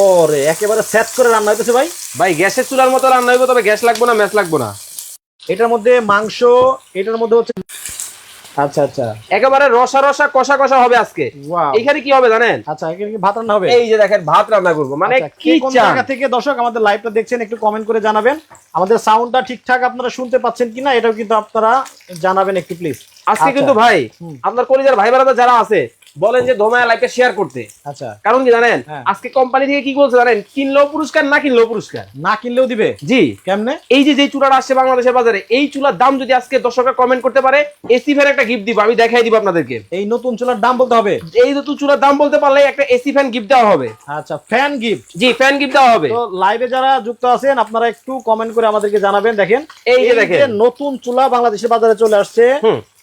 ওরে একেবারে সেট করে রান্না হইতেছে ভাই। ভাই গ্যাসের চুলার মতো রান্না হইব তবে গ্যাস লাগবো না ম্যাচ লাগবো না। এটার মধ্যে মাংস এটার মধ্যে হচ্ছে আচ্ছা আচ্ছা। একেবারে রসা রসা কষা কষা হবে আজকে। এখানে কি হবে জানেন? আচ্ছা এখানে কি ভাত রান্না হবে? এই যে দেখেন ভাত রান্না করব। মানে আচ্ছা, কি জায়গা থেকে দর্শক আমাদের লাইভটা দেখছেন একটু কমেন্ট করে জানাবেন। আমাদের সাউন্ডটা ঠিকঠাক আপনারা শুনতে পাচ্ছেন কিনা এটাও কিন্তু আপনারা জানাবেন একটু প্লিজ আজকে কিন্তু ভাই আপনার কলিজার ভাই যারা আছে বলেন যে ধোমায়া লাইভটা শেয়ার করতে। আচ্ছা। কারণ কি জানেন? হ্যাঁ। আজকে কোম্পানি থেকে কি বলছে জানেন? কিনলেও পুরস্কার না কিনলেও পুরস্কার। না কিনলেও দিবে? জি। কেমনে? এই যে যে চুলাটা আসছে বাংলাদেশের বাজারে এই চুলার দাম যদি আজকে দর্শকরা কমেন্ট করতে পারে এসি ফ্যান একটা গিফট দিব আমি দেখাই দিব আপনাদেরকে। এই নতুন চুলার দাম বলতে হবে? এই নতুন চুলার দাম বলতে পারলে একটা এসি ফ্যান গিফট দেওয়া হবে। আচ্ছা fan gift ji fan gift দেওয়া হবে। তো লাইভে যারা যুক্ত আছেন আপনারা একটু কমেন্ট করে আমাদেরকে জানাবেন। দেখেন এই যে দেখেন। নতুন চুলা বাংলাদেশের বাজারে চলে আসছে।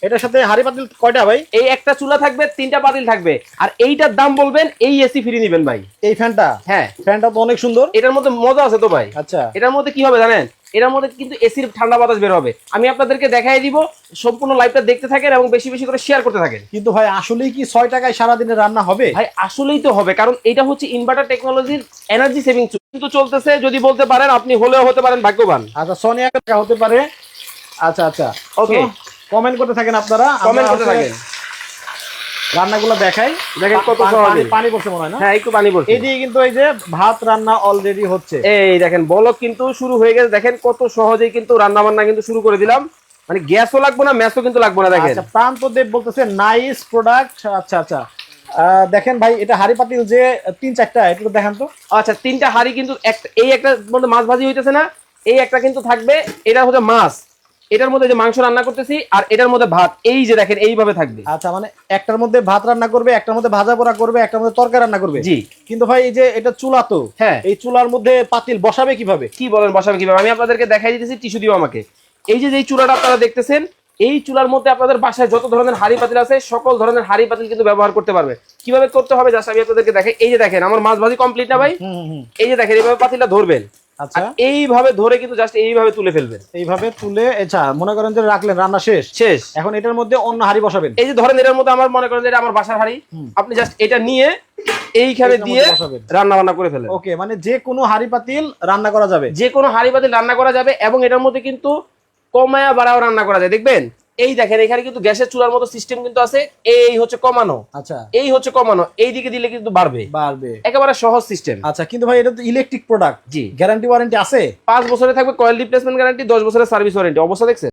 এটার সাথে হাড়ি পাতিল কয়টা ভাই? এই একটা চুলা থাকবে তিনটা পাতিল থাকবে। আর এইটার দাম বলবেন এই এসি ফ্রি নিবেন ভাই। এই ফ্যানটা? হ্যাঁ। ফ্যানটা তো অনেক সুন্দর। এটার মধ্যে মজা আছে তো ভাই। আচ্ছা। এটার মধ্যে কি হবে জানেন? এটার মধ্যে কিন্তু এসির ঠান্ডা বাতাস বের হবে। আমি আপনাদেরকে দেখাই দিব সম্পূর্ণ লাইভটা দেখতে থাকেন এবং বেশি বেশি করে শেয়ার করতে থাকেন। কিন্তু ভাই আসলেই কি ছয় টাকায় সারাদিনে রান্না হবে? ভাই আসলেই তো হবে কারণ এটা হচ্ছে ইনভার্টার টেকনোলজির এনার্জি সেভিং কিন্তু চলতেছে যদি বলতে পারেন আপনি হলেও হতে পারেন ভাগ্যবান। আচ্ছা সোনিয়া টাকা হতে পারে। আচ্ছা আচ্ছা। Okay. কমেন্ট করতে থাকেন আপনারা কমেন্ট করতে থাকেন। রান্নাগুলো দেখাই। দেখেন কত সহজে। পানি- পড়ছে মনে হয় না? হ্যাঁ একটু পানি পড়ছে। এদিকে কিন্তু এই যে ভাত রান্না অলরেডি হচ্ছে। এই দেখেন বলক কিন্তু শুরু হয়ে গেছে। দেখেন কত সহজেই কিন্তু রান্না বান্না কিন্তু শুরু করে দিলাম। মানে গ্যাসও লাগবে না ম্যাসও কিন্তু লাগবে না দেখেন। আচ্ছা প্রান্ত দেব বলতেছে নাইস প্রোডাক্ট আচ্ছা আচ্ছা। আহ, দেখেন ভাই এটা হাড়ি পাতিল যে তিন চারটা একটু দেখেন তো। আচ্ছা তিনটা হাড়ি কিন্তু এই একটা মাছ ভাজি হইতেছে না এই একটা কিন্তু থাকবে এটা হচ্ছে মাছ। এটার মধ্যে যে মাংস রান্না করতেছি আর এটার মধ্যে ভাত এই যে দেখেন এইভাবে থাকবে। আচ্ছা মানে একটার মধ্যে ভাত রান্না করবে একটার মধ্যে ভাজা পোড়া করবে একটার মধ্যে তরকারি রান্না করবে। জি। কিন্তু ভাই এই যে এটা চুলা তো হ্যাঁ। এই চুলার মধ্যে পাতিল বসাবে কীভাবে? কি বলেন বসাবে কীভাবে? আমি আপনাদেরকে দেখাই দিতেছি টিস্যু দিও আমাকে। এই যে যেই চুলাটা আপনারা দেখতেছেন এই চুলার মধ্যে আপনাদের বাসায় যত ধরনের হাড়ি পাতিল আছে সকল ধরনের হাড়ি পাতিল কিন্তু ব্যবহার করতে পারবে। কীভাবে করতে হবে জাস্ট আমি আপনাদেরকে দেখাই। এই যে দেখেন আমার মাছ ভাজি কমপ্লিট না ভাই? এই যে দেখেন এইভাবে পাতিলটা ধরবেন। আচ্ছা। এইভাবে ধরে কিন্তু জাস্ট এইভাবে তুলে ফেলবেন। এইভাবে তুলে আচ্ছা মনে করেন যে রাখলেন রান্না শেষ? শেষ। এখন এটার মধ্যে অন্য হাড়ি বসাবেন? এই যে ধরেন এটার মধ্যে আমার মনে করেন যে এটা আমার বাসার হাড়ি আপনি জাস্ট এটা নিয়ে এইখানে দিয়ে রান্না বান্না করে ফেলেন। ওকে মানে যে কোনো হাড়ি পাতিল রান্না করা যাবে? যে কোনো হাড়ি পাতিল রান্না করা যাবে এবং এটার মধ্যে কিন্তু কমায়া বাড়াও রান্না করা যায় দেখবেন? এই দেখেন এখানে কিন্তু গ্যাসের চুলার মতো সিস্টেম কিন্তু আছে। এই হচ্ছে কমানো। আচ্ছা। এই হচ্ছে কমানো। এই দিকে দিলে কিন্তু বাড়বে। বাড়বে। একেবারে সহজ সিস্টেম আচ্ছা কিন্তু ভাই এটা তো electric product ji. Guarantee warranty আছে? পাঁচ বছরে থাকবে কয়েল রিপ্লেসমেন্ট গ্যারান্টি দশ বছরের সার্ভিস ওয়ারেন্টি অবস্থা দেখছেন?